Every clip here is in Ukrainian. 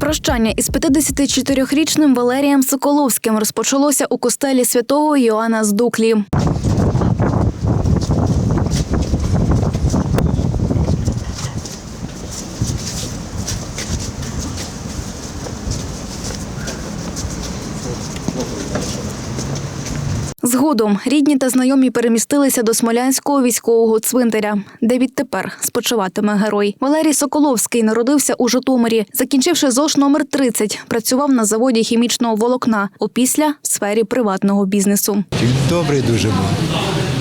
Прощання із 54-річним Валерієм Соколовським розпочалося у костелі святого Йоанна з Дуклі. Згодом рідні та знайомі перемістилися до Смолянського військового цвинтаря, де відтепер спочиватиме герой. Валерій Соколовський народився у Житомирі. Закінчивши ЗОШ номер 30, працював на заводі хімічного волокна, опісля в сфері приватного бізнесу. Добрий дуже був.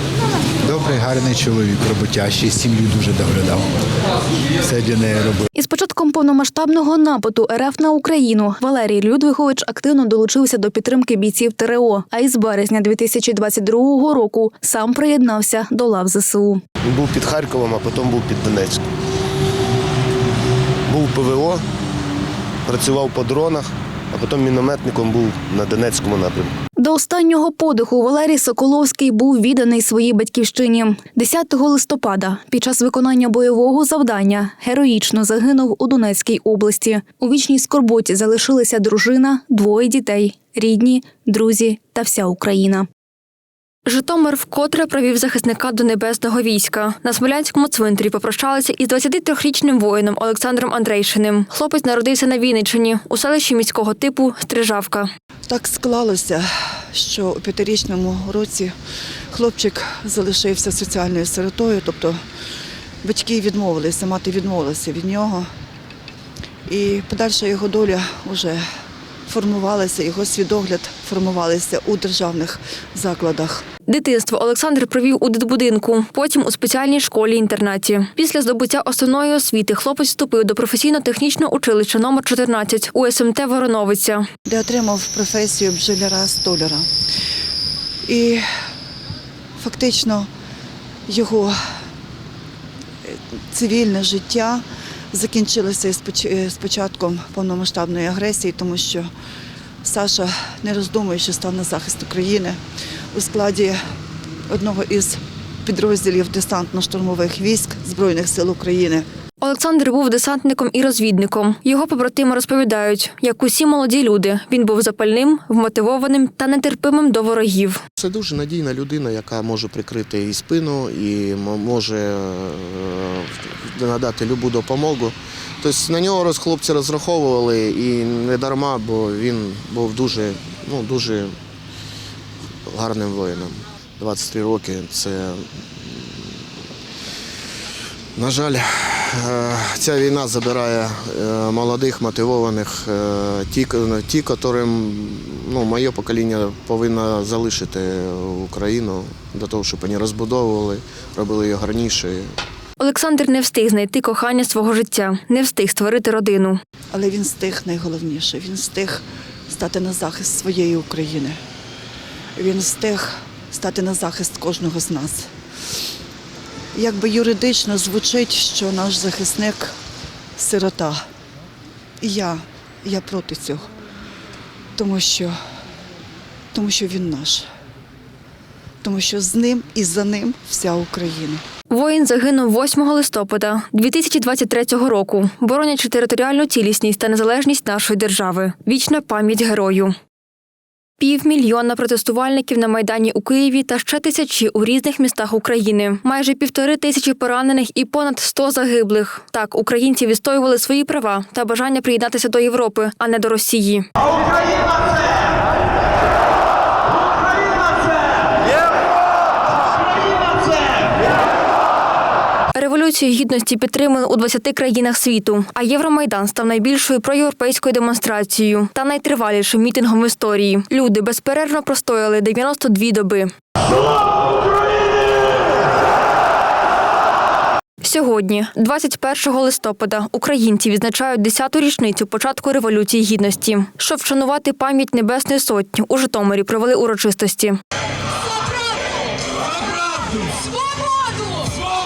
Добрий, гарний чоловік, роботящий, сім'ю дуже доглядав. Все для неї робив. Із початком повномасштабного нападу РФ на Україну Валерій Людвигович активно долучився до підтримки бійців ТРО. А із березня 2022 року сам приєднався до лав ЗСУ. Він був під Харковом, а потім був під Донецьком. Був ПВО, працював по дронах, а потім мінометником був на Донецькому напрямку. До останнього подиху Валерій Соколовський був відданий своїй батьківщині. 10 листопада під час виконання бойового завдання героїчно загинув у Донецькій області. У вічній скорботі залишилися дружина, двоє дітей, рідні, друзі та вся Україна. Житомир вкотре провів захисника до небесного війська. На Смолянському цвинтарі попрощалися із 23-річним воїном Олександром Андрейшиним. Хлопець народився на Вінниччині у селищі міського типу Стрижавка. Так склалося, що у п'ятирічному році хлопчик залишився соціальною сиротою, тобто батьки відмовилися, мати відмовилася від нього. І подальша його доля вже формувалася, його свідогляд формувалися у державних закладах. Дитинство Олександр провів у дитбудинку, потім у спеціальній школі-інтернаті. Після здобуття основної освіти хлопець вступив до професійно-технічного училища номер 14 у СМТ Вороновиця. де отримав професію бджоляра-столяра. І фактично його е, цивільне життя закінчилося із е, з початком повномасштабної агресії, тому що Саша, не роздумуючи, став на захист України у складі одного із підрозділів десантно-штурмових військ Збройних сил України. Олександр був десантником і розвідником. Його побратими розповідають, як усі молоді люди, він був запальним, вмотивованим та нетерпимим до ворогів. Це дуже надійна людина, яка може прикрити і спину, і може е, надати любу допомогу. Тобто на нього хлопці розраховували і не дарма, бо він був дуже, ну, дуже гарним воїном. 23 роки це, на жаль, е, ця війна забирає е, молодих, мотивованих, е, ті, ті, котрим ну, моє покоління повинно залишити Україну для того, щоб вони розбудовували, робили її гарнішою. Олександр не встиг знайти кохання свого життя, не встиг створити родину. Але він встиг найголовніше. Він встиг стати на захист своєї України. Він встиг стати на захист кожного з нас. Якби юридично звучить, що наш захисник сирота. І я, я проти цього. Тому що, тому що він наш. Тому що з ним і за ним вся Україна. Воїн загинув 8 листопада 2023 року, боронячи територіальну цілісність та незалежність нашої держави. Вічна пам'ять герою. Півмільйона протестувальників на майдані у Києві та ще тисячі у різних містах України. Майже півтори тисячі поранених і понад 100 загиблих. Так, українці відстоювали свої права та бажання приєднатися до Європи, а не до Росії. Революцію гідності підтримали у 20 країнах світу. А Євромайдан став найбільшою проєвропейською демонстрацією та найтривалішим мітингом в історії. Люди безперервно простояли 92 доби. Сьогодні, 21 листопада, українці відзначають 10-ту річницю початку революції гідності. Щоб вшанувати пам'ять Небесної Сотні, у Житомирі провели урочистості. Свободу! Свободу!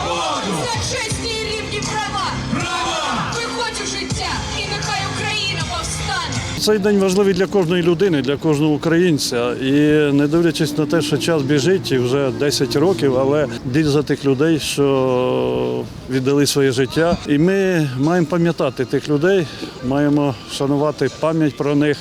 За і рівні права! Права! Виходь у життя, і нехай Україна повстане! Цей день важливий для кожної людини, для кожного українця. І не дивлячись на те, що час біжить, і вже 10 років, але діль за тих людей, що віддали своє життя. І ми маємо пам'ятати тих людей, маємо шанувати пам'ять про них.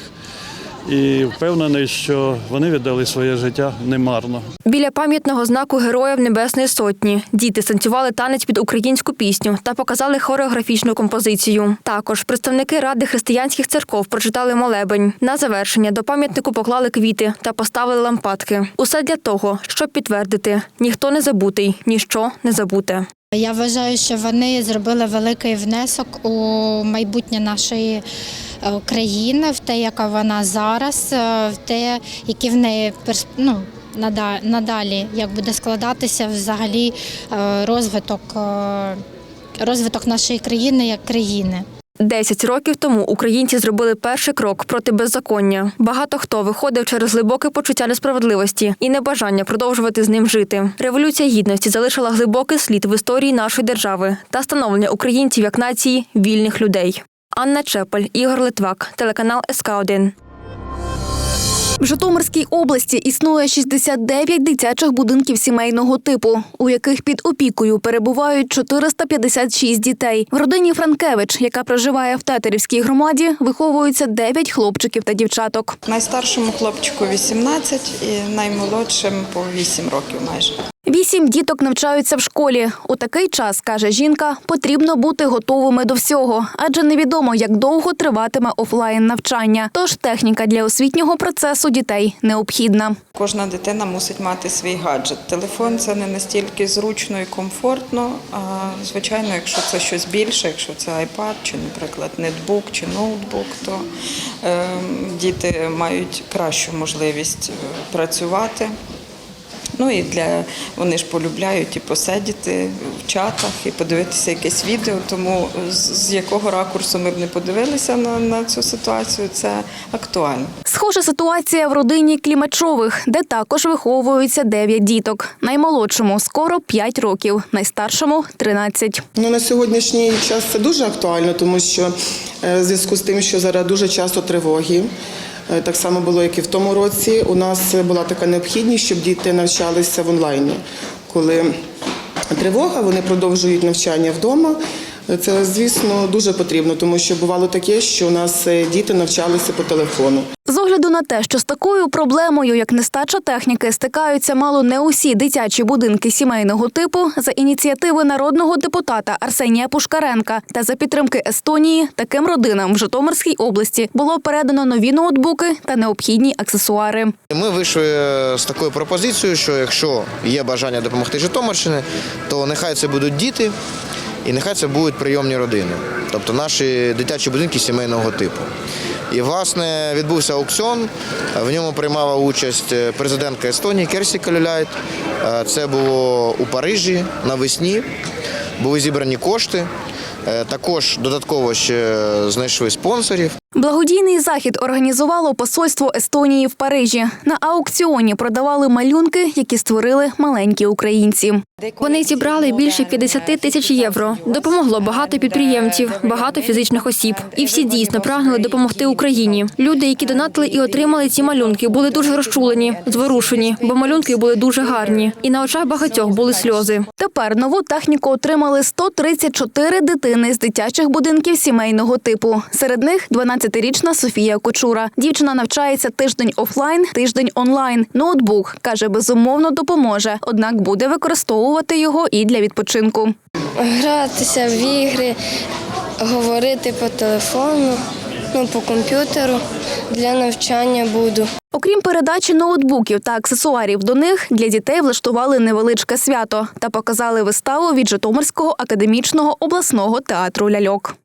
І впевнений, що вони віддали своє життя немарно. Біля пам'ятного знаку Героїв Небесної Сотні діти станцювали танець під українську пісню та показали хореографічну композицію. Також представники Ради християнських церков прочитали молебень. На завершення до пам'ятнику поклали квіти та поставили лампадки. Усе для того, щоб підтвердити: ніхто не забутий, ніщо не забуте. Я вважаю, що вони зробили великий внесок у майбутнє нашої е, країни, в те, яка вона зараз, е, в те, які в неї ну, нада- надалі, як буде складатися взагалі е, розвиток, розвиток нашої країни як країни. Десять років тому українці зробили перший крок проти беззаконня. Багато хто виходив через глибоке почуття несправедливості і небажання продовжувати з ним жити. Революція гідності залишила глибокий слід в історії нашої держави та становлення українців як нації вільних людей. Анна Чепель, Ігор Литвак, телеканал СК 1 В Житомирській області існує 69 дитячих будинків сімейного типу, у яких під опікою перебувають 456 дітей. В родині Франкевич, яка проживає в Тетерівській громаді, виховуються 9 хлопчиків та дівчаток. Найстаршому хлопчику 18 і наймолодшим по 8 років майже. Вісім діток навчаються в школі. У такий час, каже жінка, потрібно бути готовими до всього, адже невідомо, як довго триватиме офлайн навчання. Тож техніка для освітнього процесу дітей необхідна. Кожна дитина мусить мати свій гаджет. Телефон це не настільки зручно і комфортно. Звичайно, якщо це щось більше, якщо це iPad чи, наприклад, нетбук чи ноутбук, то е, діти мають кращу можливість е, працювати. Ну і для вони ж полюбляють і посидіти в чатах, і подивитися якесь відео. Тому з, якого ракурсу ми б не подивилися на, на цю ситуацію, це актуально. Схожа ситуація в родині Клімачових, де також виховуються 9 діток. Наймолодшому скоро 5 років, найстаршому 13. Ну, на сьогоднішній час це дуже актуально, тому що е, в зв'язку з тим, що зараз дуже часто тривоги. Е, Так само було, як і в тому році. У нас була така необхідність, щоб діти навчалися в онлайні. Коли тривога, вони продовжують навчання вдома. Це, звісно, дуже потрібно, тому що бувало таке, що у нас е, діти навчалися по телефону. З огляду на те, що з такою проблемою, як нестача техніки, стикаються мало не усі дитячі будинки сімейного типу, за ініціативи народного депутата Арсенія Пушкаренка та за підтримки Естонії, таким родинам в Житомирській області було передано нові ноутбуки та необхідні аксесуари. Ми вийшли е, з такою пропозицією, що якщо є бажання допомогти Житомирщині, то нехай це будуть діти і нехай це будуть прийомні родини, тобто наші дитячі будинки сімейного типу. І, власне, відбувся аукціон. В ньому приймала участь президентка Естонії Керсі Калюляйт. Е, Це було у Парижі навесні. Були зібрані кошти. Е, Також додатково ще знайшли спонсорів. Благодійний захід організувало посольство Естонії в Парижі. На аукціоні продавали малюнки, які створили маленькі українці. Вони зібрали більше 50 тисяч євро. Допомогло багато підприємців, багато фізичних осіб. І всі дійсно прагнули допомогти Україні. Люди, які донатили і отримали ці малюнки, були дуже розчулені, зворушені, бо малюнки були дуже гарні. І на очах багатьох були сльози. Тепер нову техніку отримали 134 дитини з дитячих будинків сімейного типу. Серед них 12-річна Софія Кочура. Дівчина навчається тиждень офлайн, тиждень онлайн. Ноутбук каже, безумовно допоможе, однак буде використовувати його і для відпочинку. Гратися в ігри, говорити по телефону, ну, по комп'ютеру. Для навчання буду. Окрім передачі ноутбуків та аксесуарів до них, для дітей влаштували невеличке свято та показали виставу від Житомирського академічного обласного театру ляльок.